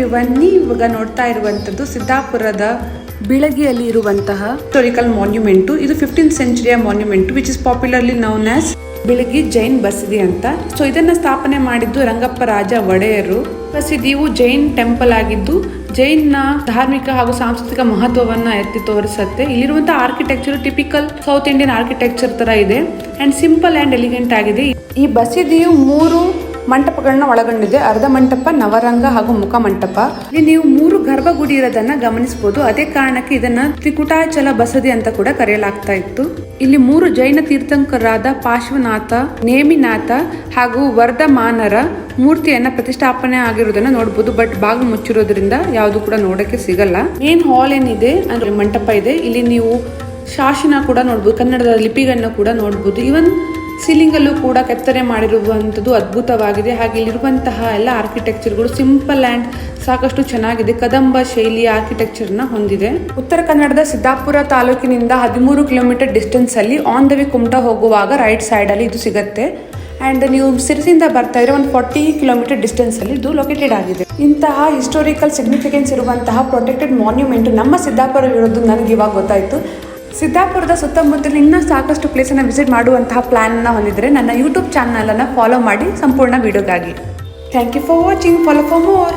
Every one ನೋಡ್ತಾ ಇರುವಂತದ್ದು ಸಿದ್ದಾಪುರದ ಬಿಳಗಿಯಲ್ಲಿ ಇರುವಂತಹ ಹಿಸ್ಟೋರಿಕಲ್ ಮಾನ್ಯುಮೆಂಟು ಇದು fifteen ಸೆಂಚುರಿಯ monument which is popularly known as Bilagi Jain Basadi ಅಂತ. ಸೊ ಇದನ್ನ ಸ್ಥಾಪನೆ ಮಾಡಿದ್ದು ರಂಗಪ್ಪ ರಾಜ ಒಡೆಯರು. ಬಸದಿಯು ಜೈನ್ ಟೆಂಪಲ್ ಆಗಿದ್ದು ಜೈನ್ನ ಧಾರ್ಮಿಕ ಹಾಗೂ ಸಾಂಸ್ಕೃತಿಕ ಮಹತ್ವವನ್ನ ಎತ್ತಿ ತೋರಿಸುತ್ತೆ. ಇಲ್ಲಿರುವಂತಹ architecture typical south Indian architecture ತರ ಇದೆ. ಅಂಡ್ ಸಿಂಪಲ್ ಅಂಡ್ ಎಲಿಗೆಂಟ್ ಆಗಿದೆ. ಈ ಬಸದಿಯು ಮೂರು ಮಂಟಪಗಳನ್ನ ಒಳಗೊಂಡಿದೆ. ಅರ್ಧ ಮಂಟಪ, ನವರಂಗ ಹಾಗೂ ಮುಖ ಮಂಟಪ. ಇಲ್ಲಿ ನೀವು ಮೂರು ಗರ್ಭಗುಡಿ ಇರೋದನ್ನ ಗಮನಿಸಬಹುದು ಅದೇ ಕಾರಣಕ್ಕೆ ಇದನ್ನ ತ್ರಿಕುಟಾಚಲ ಬಸದಿ ಅಂತ ಕೂಡ ಕರೆಯಲಾಗ್ತಾ ಇತ್ತು. ಇಲ್ಲಿ ಮೂರು ಜೈನ ತೀರ್ಥಂಕರಾದ ಪಾರ್ಶ್ವನಾಥ, ನೇಮಿನಾಥ ಹಾಗೂ ವರ್ಧಮಾನರ ಮೂರ್ತಿಯನ್ನ ಪ್ರತಿಷ್ಠಾಪನೆ ಆಗಿರೋದನ್ನ ನೋಡಬಹುದು ಬಟ್ ಬಾಗಿಲು ಮುಚ್ಚಿರೋದ್ರಿಂದ ಯಾವುದು ಕೂಡ ನೋಡಕ್ಕೆ ಸಿಗಲ್ಲ. ಮೇನ್ ಹಾಲ್ ಏನಿದೆ? ಅಂದ್ರೆ ಮಂಟಪ ಇದೆ. ಇಲ್ಲಿ ನೀವು ಶಾಸನ ಕೂಡ ನೋಡಬಹುದು ಕನ್ನಡದ ಲಿಪಿಗಳನ್ನ ಕೂಡ ನೋಡಬಹುದು ಇವನ್ ಸೀಲಿಂಗ್ ಅಲ್ಲೂ ಕೂಡ ಕೆತ್ತನೆ ಮಾಡಿರುವಂಥದ್ದು ಅದ್ಭುತವಾಗಿದೆ. ಹಾಗೆ ಇಲ್ಲಿರುವಂತಹ ಎಲ್ಲ ಆರ್ಕಿಟೆಕ್ಚರ್ಗಳು ಸಿಂಪಲ್ ಆ್ಯಂಡ್ ಸಾಕಷ್ಟು ಚೆನ್ನಾಗಿದೆ. ಕದಂಬ ಶೈಲಿಯ ಆರ್ಕಿಟೆಕ್ಚರ್ನ ಹೊಂದಿದೆ. ಉತ್ತರ ಕನ್ನಡದ ಸಿದ್ದಾಪುರ ತಾಲೂಕಿನಿಂದ ಹದಿಮೂರು ಕಿಲೋಮೀಟರ್ ಡಿಸ್ಟೆನ್ಸಲ್ಲಿ ಆನ್ ದ ವೇ ಕುಮಟ ಹೋಗುವಾಗ ರೈಟ್ ಸೈಡ್ ಅಲ್ಲಿ ಇದು ಸಿಗುತ್ತೆ. ಅಂಡ್ ನೀವು ಸಿರಿಸಿಂದ ಬರ್ತಾ ಇದ್ರೆ ಒಂದು ಫಾರ್ಟಿ ಕಿಲೋಮೀಟರ್ ಡಿಸ್ಟೆನ್ಸಲ್ಲಿ ಇದು ಲೊಕೇಟೆಡ್ ಆಗಿದೆ. ಇಂತಹ ಹಿಸ್ಟೋರಿಕಲ್ ಸಿಗ್ನಿಫಿಕೆನ್ಸ್ ಇರುವಂತಹ ಪ್ರೊಟೆಕ್ಟೆಡ್ ಮಾನ್ಯುಮೆಂಟ್ ನಮ್ಮ ಸಿದ್ದಾಪುರ ಇರೋದು ನನಗೆ ಇವಾಗ ಗೊತ್ತಾಯ್ತು. ಸಿದ್ದಾಪುರದ ಸುತ್ತಮುತ್ತಲಿನ ಇನ್ನೂ ಸಾಕಷ್ಟು ಪ್ಲೇಸನ್ನು ವಿಸಿಟ್ ಮಾಡುವಂತಹ ಪ್ಲ್ಯಾನನ್ನು ಹೊಂದಿದರೆ ನನ್ನ ಯೂಟ್ಯೂಬ್ ಚಾನಲನ್ನು ಫಾಲೋ ಮಾಡಿ ಸಂಪೂರ್ಣ ವಿಡಿಯೋಗಾಗಿ thank you for watching follow for more